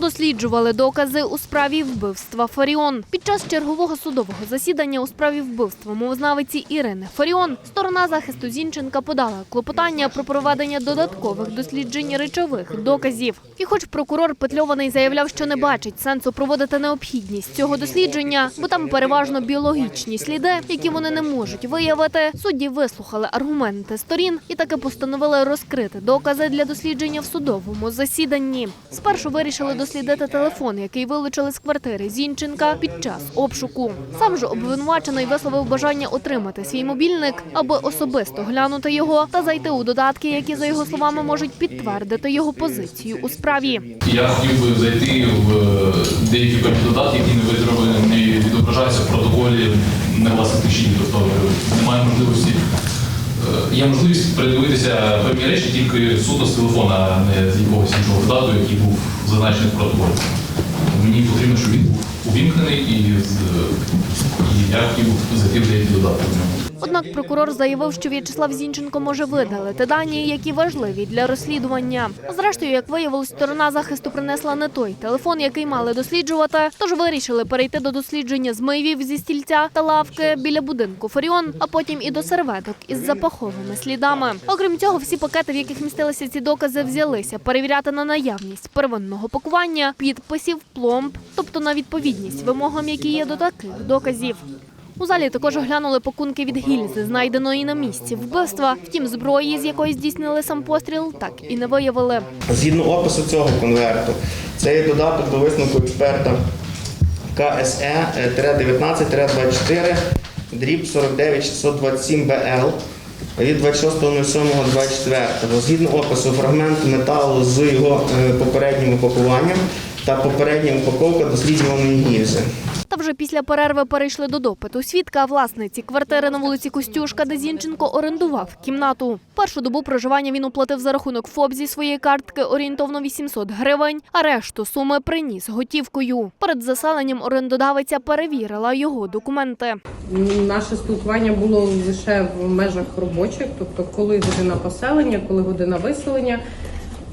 досліджували докази у справі вбивства Фаріон. Під час чергового судового засідання у справі вбивства мовознавиці Ірини Фаріон сторона захисту Зінченка подала клопотання про проведення додаткових досліджень речових доказів. І, хоч прокурор Петльований заявляв, що не бачить сенсу проводити необхідність цього дослідження, бо там переважно біологічні сліди, які вони не можуть виявити, судді вислухали аргументи сторін і таки постановили розкрити докази для дослідження в судовому засіданні. Спершу вирішили дослідити телефон, який вилучили з квартири Зінченка під час обшуку. Сам же обвинувачений висловив бажання отримати свій мобільник, аби особисто глянути його та зайти у додатки, які за його словами можуть підтвердити його позицію у справі. Я хотів би зайти в е, деякі додатки, які не відображаються- в протоколі не власне тиші, Є можливість передивитися певні речі тільки суто з телефона, а не з якогось іншого додатку, який був зазначений в протоколі. Мені потрібно, щоб він був увімкнений і, і я хотів би деякі додатки в ньому. Однак прокурор заявив, що В'ячеслав Зінченко може видалити дані, які важливі для розслідування. Зрештою, як виявилось, сторона захисту принесла не той телефон, який мали досліджувати. Тож вирішили перейти до дослідження змивів зі стільця та лавки біля будинку Фаріон, а потім і до серветок із запаховими слідами. Окрім цього, всі пакети, в яких містилися ці докази, взялися перевіряти на наявність первинного пакування, підписів, пломб, тобто на відповідність вимогам, які є до таких доказів. У залі також оглянули пакунки від гільзи, знайденої на місці вбивства. Втім, зброї, з якої здійснили сам постріл, так і не виявили. Згідно опису цього конверту, це є додаток до висновку експерта КСЕ 19-24 дріб 49627 БЛ від 26.07.24. Згідно опису фрагмент металу з його е, попереднім упакуванням та попередня упаковка досліджуваної гільзи. Та вже після перерви перейшли до допиту свідка власниці квартири на вулиці Костюшка, де Зінченко орендував кімнату. Першу добу проживання він оплатив за рахунок ФОБ зі своєї картки орієнтовно 800 гривень, а решту суми приніс готівкою. Перед заселенням орендодавиця перевірила його документи. Наше спілкування було лише в межах робочих, тобто коли година поселення, коли година виселення.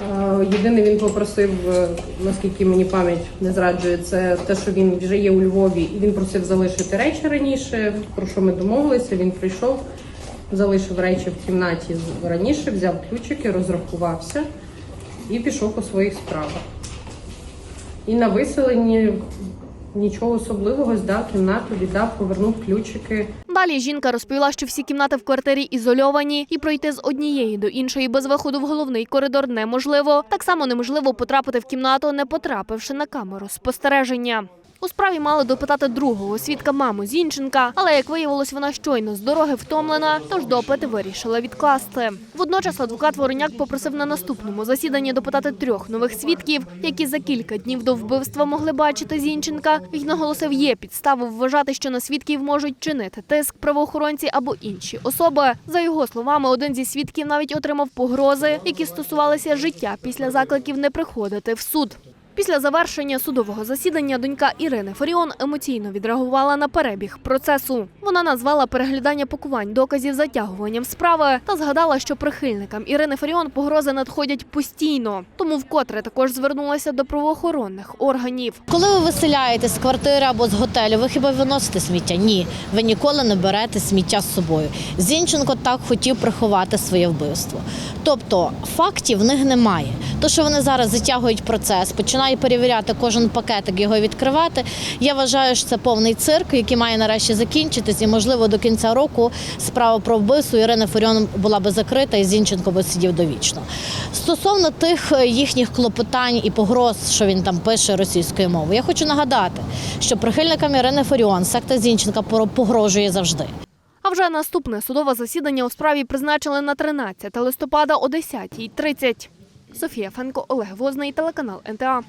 Е, Єдине він попросив, е, наскільки мені пам'ять не зраджує, це те, що він вже є у Львові, і він просив залишити речі раніше. Про що ми домовилися? Він прийшов, залишив речі в кімнаті раніше, взяв ключики, розрахувався і пішов по своїх справах. І на виселенні нічого особливого здав кімнату, віддав, повернув ключики. Далі жінка розповіла, що всі кімнати в квартирі ізольовані, і пройти з однієї до іншої без виходу в головний коридор неможливо. Так само неможливо потрапити в кімнату, не потрапивши на камеру спостереження. У справі мали допитати другого свідка маму Зінченка, але як виявилось, вона щойно з дороги втомлена, тож допит вирішила відкласти. Водночас адвокат Вороняк попросив на наступному засіданні допитати трьох нових свідків, які за кілька днів до вбивства могли бачити Зінченка. І наголосив, є підстави вважати, що на свідків можуть чинити тиск правоохоронці або інші особи. За його словами, один зі свідків навіть отримав погрози, які стосувалися життя після закликів не приходити в суд. Після завершення судового засідання донька Ірини Фаріон емоційно відреагувала на перебіг процесу. Вона назвала переглядання пакувань доказів затягуванням справи та згадала, що прихильникам Ірини Фаріон погрози надходять постійно. Тому вкотре також звернулася до правоохоронних органів. Коли ви виселяєте з квартири або з готелю, ви хіба виносите сміття? Ні, ви ніколи не берете сміття з собою. Зінченко так хотів приховати своє вбивство. Тобто фактів в них немає. То, що вони зараз затягують процес, починають перевіряти кожен пакетик, його відкривати. Я вважаю, що це повний цирк, який має нарешті закінчитись, і можливо до кінця року справа про вбивство Ірини Фаріон була би закрита, і Зінченко би сидів довічно. Стосовно тих е, їхніх клопотань і погроз, що він там пише російською мовою, я хочу нагадати, що прихильникам Ірини Фаріон секта Зінченка погрожує завжди. А вже наступне судове засідання у справі призначили на 13 листопада о 10.30. Софія Фенко, Олег Возний, телеканал НТА.